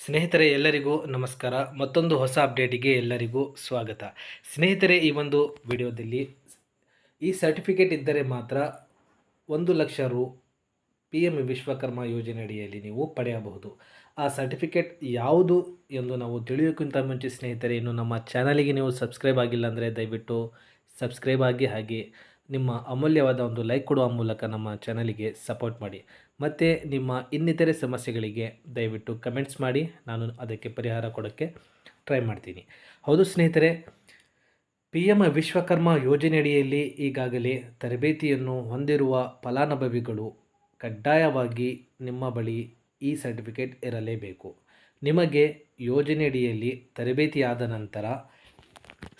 ಸ್ನೇಹಿತರೆ, ಎಲ್ಲರಿಗೂ ನಮಸ್ಕಾರ. ಮತ್ತೊಂದು ಹೊಸ ಅಪ್ಡೇಟಿಗೆ ಎಲ್ಲರಿಗೂ ಸ್ವಾಗತ. ಸ್ನೇಹಿತರೆ, ಈ ಒಂದು ವಿಡಿಯೋದಲ್ಲಿ ಈ ಸರ್ಟಿಫಿಕೇಟ್ ಇದ್ದರೆ ಮಾತ್ರ ಒಂದು ಲಕ್ಷ ರು ಪಿ ಎಂ ವಿಶ್ವಕರ್ಮ ಯೋಜನೆ ಅಡಿಯಲ್ಲಿ ನೀವು ಪಡೆಯಬಹುದು. ಆ ಸರ್ಟಿಫಿಕೇಟ್ ಯಾವುದು ಎಂದು ನಾವು ತಿಳಿಯೋಕ್ಕಿಂತ ಮುಂಚೆ ಸ್ನೇಹಿತರೆ, ಇನ್ನು ನಮ್ಮ ಚಾನಲಿಗೆ ನೀವು ಸಬ್ಸ್ಕ್ರೈಬ್ ಆಗಿಲ್ಲ ಅಂದರೆ ದಯವಿಟ್ಟು ಸಬ್ಸ್ಕ್ರೈಬ್ ಆಗಿ ಹಾಗೆ ನಿಮ್ಮ ಅಮೂಲ್ಯವಾದ ಒಂದು ಲೈಕ್ ಕೊಡುವ ಮೂಲಕ ನಮ್ಮ ಚಾನಲಿಗೆ ಸಪೋರ್ಟ್ ಮಾಡಿ. ಮತ್ತು ನಿಮ್ಮ ಇನ್ನಿತರೆ ಸಮಸ್ಯೆಗಳಿಗೆ ದಯವಿಟ್ಟು ಕಮೆಂಟ್ಸ್ ಮಾಡಿ. ನಾನು ಅದಕ್ಕೆ ಪರಿಹಾರ ಕೊಡೋಕ್ಕೆ ಟ್ರೈ ಮಾಡ್ತೀನಿ. ಹೌದು ಸ್ನೇಹಿತರೆ ಪಿ ಎಂ ವಿಶ್ವಕರ್ಮ ಯೋಜನೆಯಡಿಯಲ್ಲಿ ಈಗಾಗಲೇ ತರಬೇತಿಯನ್ನು ಹೊಂದಿರುವ ಫಲಾನುಭವಿಗಳು ಕಡ್ಡಾಯವಾಗಿ ನಿಮ್ಮ ಬಳಿ ಈ ಸರ್ಟಿಫಿಕೇಟ್ ಇರಲೇಬೇಕು. ನಿಮಗೆ ಯೋಜನೆಯಡಿಯಲ್ಲಿ ತರಬೇತಿಯಾದ ನಂತರ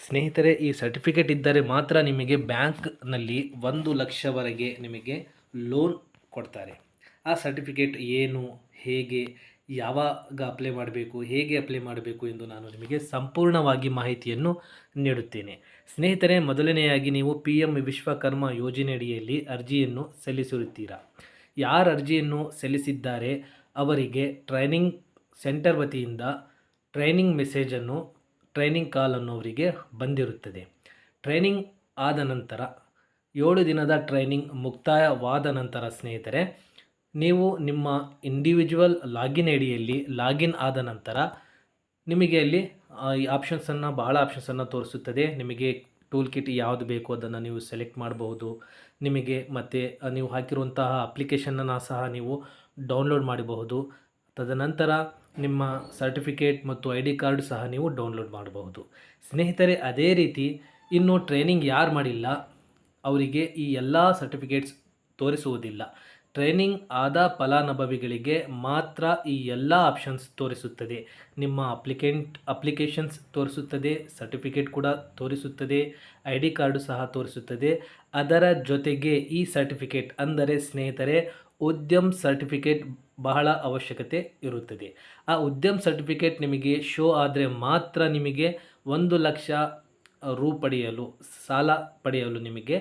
ಸ್ನೇಹಿತರೆ, ಈ ಸರ್ಟಿಫಿಕೇಟ್ ಇದ್ದರೆ ಮಾತ್ರ ನಿಮಗೆ ಬ್ಯಾಂಕ್ನಲ್ಲಿ ಒಂದು ಲಕ್ಷವರೆಗೆ ನಿಮಗೆ ಲೋನ್ ಕೊಡ್ತಾರೆ. ಆ ಸರ್ಟಿಫಿಕೇಟ್ ಏನು, ಹೇಗೆ, ಯಾವಾಗ ಅಪ್ಲೈ ಮಾಡಬೇಕು, ಹೇಗೆ ಅಪ್ಲೈ ಮಾಡಬೇಕು ಎಂದು ನಾನು ನಿಮಗೆ ಸಂಪೂರ್ಣವಾಗಿ ಮಾಹಿತಿಯನ್ನು ನೀಡುತ್ತೇನೆ. ಸ್ನೇಹಿತರೆ, ಮೊದಲನೆಯಾಗಿ ನೀವು ಪಿ ಎಂ ವಿಶ್ವಕರ್ಮ ಯೋಜನೆಯಡಿಯಲ್ಲಿ ಅರ್ಜಿಯನ್ನು ಸಲ್ಲಿಸಿರುತ್ತೀರಾ? ಯಾರು ಅರ್ಜಿಯನ್ನು ಸಲ್ಲಿಸಿದ್ದಾರೆ? ಅವರಿಗೆ ಟ್ರೈನಿಂಗ್ ಸೆಂಟರ್ ವತಿಯಿಂದ ಟ್ರೈನಿಂಗ್ ಮೆಸೇಜನ್ನು ಟ್ರೈನಿಂಗ್ ಕಾಲ್ ಅನ್ನೋವರಿಗೆ ಬಂದಿರುತ್ತದೆ. ಟ್ರೈನಿಂಗ್ ಆದ ನಂತರ, ಏಳು ದಿನದ ಟ್ರೈನಿಂಗ್ ಮುಕ್ತಾಯವಾದ ನಂತರ ಸ್ನೇಹಿತರೆ ನೀವು ನಿಮ್ಮ ಇಂಡಿವಿಜುವಲ್ ಲಾಗಿನ್ ಐಡಿಯಲ್ಲಿ ಲಾಗಿನ್ ಆದ ನಂತರ ನಿಮಗೆ ಅಲ್ಲಿ ಈ ಆಪ್ಷನ್ಸನ್ನು ಭಾಳ ಆಪ್ಷನ್ಸನ್ನು ತೋರಿಸುತ್ತದೆ. ನಿಮಗೆ ಟೂಲ್ ಕಿಟ್ ಯಾವುದು ಬೇಕು ಅದನ್ನು ನೀವು ಸೆಲೆಕ್ಟ್ ಮಾಡಬಹುದು. ನಿಮಗೆ ಮತ್ತು ನೀವು ಹಾಕಿರುವಂತಹ ಅಪ್ಲಿಕೇಶನನ್ನು ಸಹ ನೀವು ಡೌನ್ಲೋಡ್ ಮಾಡಬಹುದು. ತದನಂತರ ನಿಮ್ಮ ಸರ್ಟಿಫಿಕೇಟ್ ಮತ್ತು ಐ ಡಿ ಕಾರ್ಡ್ ಸಹ ನೀವು ಡೌನ್ಲೋಡ್ ಮಾಡಬಹುದು. ಸ್ನೇಹಿತರೆ, ಅದೇ ರೀತಿ ಇನ್ನು ಟ್ರೈನಿಂಗ್ ಯಾರು ಮಾಡಿಲ್ಲ, ಅವರಿಗೆ ಈ ಎಲ್ಲ ಸರ್ಟಿಫಿಕೇಟ್ಸ್ ತೋರಿಸುವುದಿಲ್ಲ. ಟ್ರೈನಿಂಗ್ ಆದ ಫಲಾನುಭವಿಗಳಿಗೆ ಮಾತ್ರ ಈ ಎಲ್ಲ ಆಪ್ಷನ್ಸ್ ತೋರಿಸುತ್ತದೆ. ನಿಮ್ಮ ಅಪ್ಲಿಕೆಂಟ್ ಅಪ್ಲಿಕೇಶನ್ಸ್ ತೋರಿಸುತ್ತದೆ, ಸರ್ಟಿಫಿಕೇಟ್ ಕೂಡ ತೋರಿಸುತ್ತದೆ, ಐ ಡಿ ಕಾರ್ಡು ಸಹ ತೋರಿಸುತ್ತದೆ. ಅದರ ಜೊತೆಗೆ ಈ ಸರ್ಟಿಫಿಕೇಟ್ ಅಂದರೆ ಸ್ನೇಹಿತರೆ ಉದ್ಯಮ್ ಸರ್ಟಿಫಿಕೇಟ್ ಬಹಳ ಅವಶ್ಯಕತೆ ಇರುತ್ತದೆ. ಆ ಉದ್ಯಮ್ ಸರ್ಟಿಫಿಕೇಟ್ ನಿಮಗೆ ಶೋ ಆದರೆ ಮಾತ್ರ ನಿಮಗೆ ಒಂದು ಲಕ್ಷ ರೂ ಪಡೆಯಲು, ಸಾಲ ಪಡೆಯಲು ನಿಮಗೆ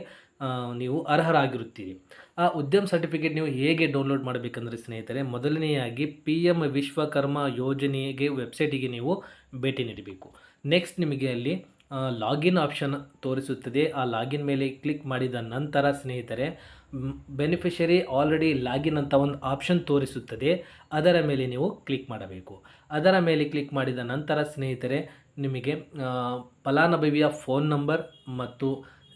ನೀವು ಅರ್ಹರಾಗಿರುತ್ತೀರಿ. ಆ ಉದ್ಯಮ್ ಸರ್ಟಿಫಿಕೇಟ್ ನೀವು ಹೇಗೆ ಡೌನ್ಲೋಡ್ ಮಾಡಬೇಕಂದ್ರೆ ಸ್ನೇಹಿತರೆ, ಮೊದಲನೆಯಾಗಿ ಪಿ ಎಂ ವಿಶ್ವಕರ್ಮ ಯೋಜನೆಗೆ ವೆಬ್ಸೈಟಿಗೆ ನೀವು ಭೇಟಿ ನೀಡಬೇಕು. ನೆಕ್ಸ್ಟ್ ನಿಮಗೆ ಅಲ್ಲಿ ಲಾಗಿನ್ ಆಪ್ಷನ್ ತೋರಿಸುತ್ತದೆ. ಆ ಲಾಗಿನ್ ಮೇಲೆ ಕ್ಲಿಕ್ ಮಾಡಿದ ನಂತರ ಸ್ನೇಹಿತರೆ ಬೆನಿಫಿಷರಿ ಆಲ್ರೆಡಿ ಲಾಗಿನ್ ಅಂತ ಒಂದು ಆಪ್ಷನ್ ತೋರಿಸುತ್ತದೆ. ಅದರ ಮೇಲೆ ನೀವು ಕ್ಲಿಕ್ ಮಾಡಬೇಕು. ಅದರ ಮೇಲೆ ಕ್ಲಿಕ್ ಮಾಡಿದ ನಂತರ ಸ್ನೇಹಿತರೆ, ನಿಮಗೆ ಫಲಾನುಭವಿಯ ಫೋನ್ ನಂಬರ್ ಮತ್ತು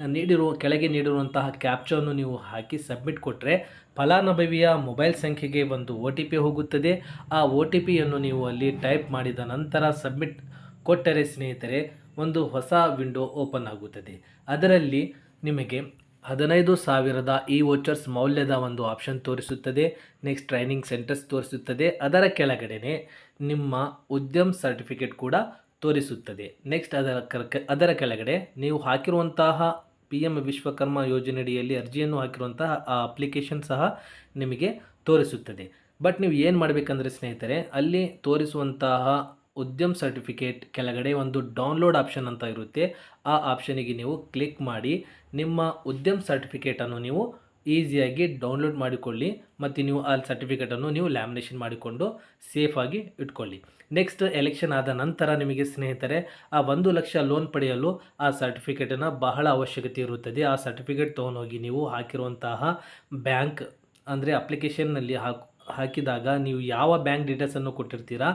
ನೀಡಿರುವ, ಕೆಳಗೆ ನೀಡಿರುವಂತಹ ಕ್ಯಾಪ್ಚನ್ನು ನೀವು ಹಾಕಿ ಸಬ್ಮಿಟ್ ಕೊಟ್ಟರೆ ಫಲಾನುಭವಿಯ ಮೊಬೈಲ್ ಸಂಖ್ಯೆಗೆ ಒಂದು ಒ ಟಿ ಪಿ ಹೋಗುತ್ತದೆ. ಆ ಒ ಟಿ ಪಿಯನ್ನು ನೀವು ಅಲ್ಲಿ ಟೈಪ್ ಮಾಡಿದ ನಂತರ ಸಬ್ಮಿಟ್ ಕೊಟ್ಟರೆ ಸ್ನೇಹಿತರೆ, ಒಂದು ಹೊಸ ವಿಂಡೋ ಓಪನ್ ಆಗುತ್ತದೆ. ಅದರಲ್ಲಿ ನಿಮಗೆ ಹದಿನೈದು ಸಾವಿರದ ಇ ವೋಚರ್ಸ್ ಮೌಲ್ಯದ ಒಂದು ಆಪ್ಷನ್ ತೋರಿಸುತ್ತದೆ. ನೆಕ್ಸ್ಟ್ ಟ್ರೈನಿಂಗ್ ಸೆಂಟರ್ಸ್ ತೋರಿಸುತ್ತದೆ. ಅದರ ಕೆಳಗಡೆನೆ ನಿಮ್ಮ ಉದ್ಯಮ್ ಸರ್ಟಿಫಿಕೇಟ್ ಕೂಡ ತೋರಿಸುತ್ತದೆ. ನೆಕ್ಸ್ಟ್ ಅದರ ಅದರ ಕೆಳಗಡೆ ನೀವು ಹಾಕಿರುವಂತಹ ಪಿ ಎಂ ವಿಶ್ವಕರ್ಮ ಯೋಜನೆಯಡಿಯಲ್ಲಿ ಅರ್ಜಿಯನ್ನು ಹಾಕಿರುವಂತಹ ಆ ಅಪ್ಲಿಕೇಶನ್ ಸಹ ನಿಮಗೆ ತೋರಿಸುತ್ತದೆ. ಬಟ್ ನೀವು ಏನು ಮಾಡಬೇಕಂದ್ರೆ ಸ್ನೇಹಿತರೆ, ಅಲ್ಲಿ ತೋರಿಸುವಂತಹ ಉದ್ಯಮ್ ಸರ್ಟಿಫಿಕೇಟ್ ಕೆಳಗಡೆ ಒಂದು ಡೌನ್ಲೋಡ್ ಆಪ್ಷನ್ ಅಂತ ಇರುತ್ತೆ. ಆ ಆಪ್ಷನಿಗೆ ನೀವು ಕ್ಲಿಕ್ ಮಾಡಿ, ನಿಮ್ಮ ಉದ್ಯಮ್ ಸರ್ಟಿಫಿಕೇಟನ್ನು ನೀವು ಈಸಿಯಾಗಿ ಡೌನ್ಲೋಡ್ ಮಾಡಿಕೊಳ್ಳಿ ಮತ್ತು ನೀವು ಆ ಸರ್ಟಿಫಿಕೇಟನ್ನು ನೀವು ಲ್ಯಾಮಿನೇಷನ್ ಮಾಡಿಕೊಂಡು ಸೇಫಾಗಿ ಇಟ್ಕೊಳ್ಳಿ. ನೆಕ್ಸ್ಟ್ ಎಲೆಕ್ಷನ್ ಆದ ನಂತರ ನಿಮಗೆ ಸ್ನೇಹಿತರೆ, ಆ ಒಂದು ಲಕ್ಷ ಲೋನ್ ಪಡೆಯಲು ಆ ಸರ್ಟಿಫಿಕೇಟನ್ನು ಬಹಳ ಅವಶ್ಯಕತೆ ಇರುತ್ತದೆ. ಆ ಸರ್ಟಿಫಿಕೇಟ್ ತೊಗೊಂಡೋಗಿ ನೀವು ಹಾಕಿರುವಂತಹ ಬ್ಯಾಂಕ್ ಅಂದರೆ ಅಪ್ಲಿಕೇಶನ್ನಲ್ಲಿ ಹಾಕ್ ಹಾಕಿದಾಗ ನೀವು ಯಾವ ಬ್ಯಾಂಕ್ ಡೀಟೇಲ್ಸನ್ನು ಕೊಟ್ಟಿರ್ತೀರಾ,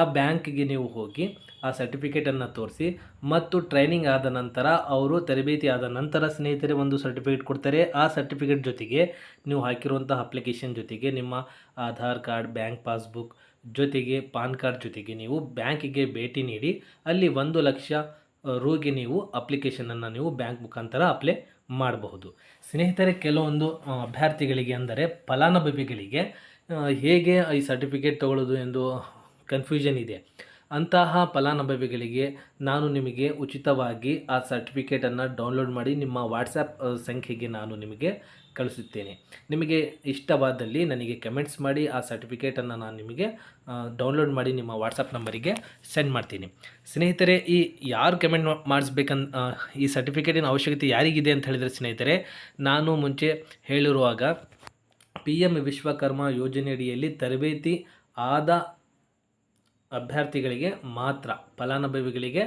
ಆ ಬ್ಯಾಂಕ್ಗೆ ನೀವು ಹೋಗಿ ಆ ಸರ್ಟಿಫಿಕೇಟನ್ನು ತೋರಿಸಿ ಮತ್ತು ಟ್ರೈನಿಂಗ್ ಆದ ನಂತರ ಅವರು ತರಬೇತಿ ಆದ ನಂತರ ಸ್ನೇಹಿತರೆ ಒಂದು ಸರ್ಟಿಫಿಕೇಟ್ ಕೊಡ್ತಾರೆ. ಆ ಸರ್ಟಿಫಿಕೇಟ್ ಜೊತೆಗೆ ನೀವು ಹಾಕಿರುವಂಥ ಅಪ್ಲಿಕೇಶನ್ ಜೊತೆಗೆ ನಿಮ್ಮ ಆಧಾರ್ ಕಾರ್ಡ್ ಬ್ಯಾಂಕ್ ಪಾಸ್ಬುಕ್ ಜೊತೆಗೆ ಪಾನ್ ಕಾರ್ಡ್ ಜೊತೆಗೆ ನೀವು ಬ್ಯಾಂಕಿಗೆ ಭೇಟಿ ನೀಡಿ, ಅಲ್ಲಿ ಒಂದು ಲಕ್ಷ ರೂಗೆ ನೀವು ಅಪ್ಲಿಕೇಶನನ್ನು ನೀವು ಬ್ಯಾಂಕ್ ಮುಖಾಂತರ ಅಪ್ಲೈ ಮಾಡಬಹುದು. ಸ್ನೇಹಿತರೆ, ಕೆಲವೊಂದು ಅಭ್ಯರ್ಥಿಗಳಿಗೆ ಅಂದರೆ ಫಲಾನುಭವಿಗಳಿಗೆ ಹೇಗೆ ಈ ಸರ್ಟಿಫಿಕೇಟ್ ತಗೊಳ್ಳೋದು ಎಂದು ಕನ್ಫ್ಯೂಷನ್ ಇದೆ. ಅಂತಹ ಫಲಾನುಭವಿಗಳಿಗೆ ನಾನು ನಿಮಗೆ ಉಚಿತವಾಗಿ ಆ ಸರ್ಟಿಫಿಕೇಟನ್ನು ಡೌನ್ಲೋಡ್ ಮಾಡಿ ನಿಮ್ಮ ವಾಟ್ಸಪ್ ಸಂಖ್ಯೆಗೆ ನಾನು ನಿಮಗೆ ಕಳಿಸುತ್ತೇನೆ. ನಿಮಗೆ ಇಷ್ಟವಾದಲ್ಲಿ ನನಗೆ ಕಮೆಂಟ್ಸ್ ಮಾಡಿ ಆ ಸರ್ಟಿಫಿಕೇಟನ್ನು ನಾನು ನಿಮಗೆ ಡೌನ್ಲೋಡ್ ಮಾಡಿ ನಿಮ್ಮ ವಾಟ್ಸಪ್ ನಂಬರಿಗೆ ಸೆಂಡ್ ಮಾಡ್ತೀನಿ. ಸ್ನೇಹಿತರೆ ಈ ಯಾರು ಕಮೆಂಟ್ ಮಾಡಿಸ್ಬೇಕಂತ ಆ, ಈ ಸರ್ಟಿಫಿಕೇಟಿನ ಅವಶ್ಯಕತೆ ಯಾರಿಗಿದೆ ಅಂತ ಹೇಳಿದರೆ ಸ್ನೇಹಿತರೆ ನಾನು ಮುಂಚೆ ಹೇಳಿರುವಾಗ ಪಿ ಎಂ ವಿಶ್ವಕರ್ಮ ಯೋಜನೆಯಡಿಯಲ್ಲಿ ತರಬೇತಿ ಆದ ಅಭ್ಯರ್ಥಿಗಳಿಗೆ ಮಾತ್ರ, ಫಲಾನುಭವಿಗಳಿಗೆ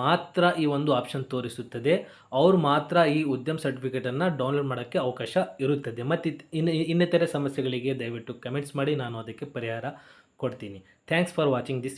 ಮಾತ್ರ ಈ ಒಂದು ಆಪ್ಷನ್ ತೋರಿಸುತ್ತದೆ. ಅವರು ಮಾತ್ರ ಈ ಉದ್ಯಮ ಸರ್ಟಿಫಿಕೇಟನ್ನು ಡೌನ್ಲೋಡ್ ಮಾಡೋಕ್ಕೆ ಅವಕಾಶ ಇರುತ್ತದೆ. ಮತ್ತು ಇನ್ನು ಇನ್ನಿತರೆ ಸಮಸ್ಯೆಗಳಿಗೆ ದಯವಿಟ್ಟು ಕಮೆಂಟ್ಸ್ ಮಾಡಿ, ನಾನು ಅದಕ್ಕೆ ಪರಿಹಾರ ಕೊಡ್ತೀನಿ. Thanks for watching this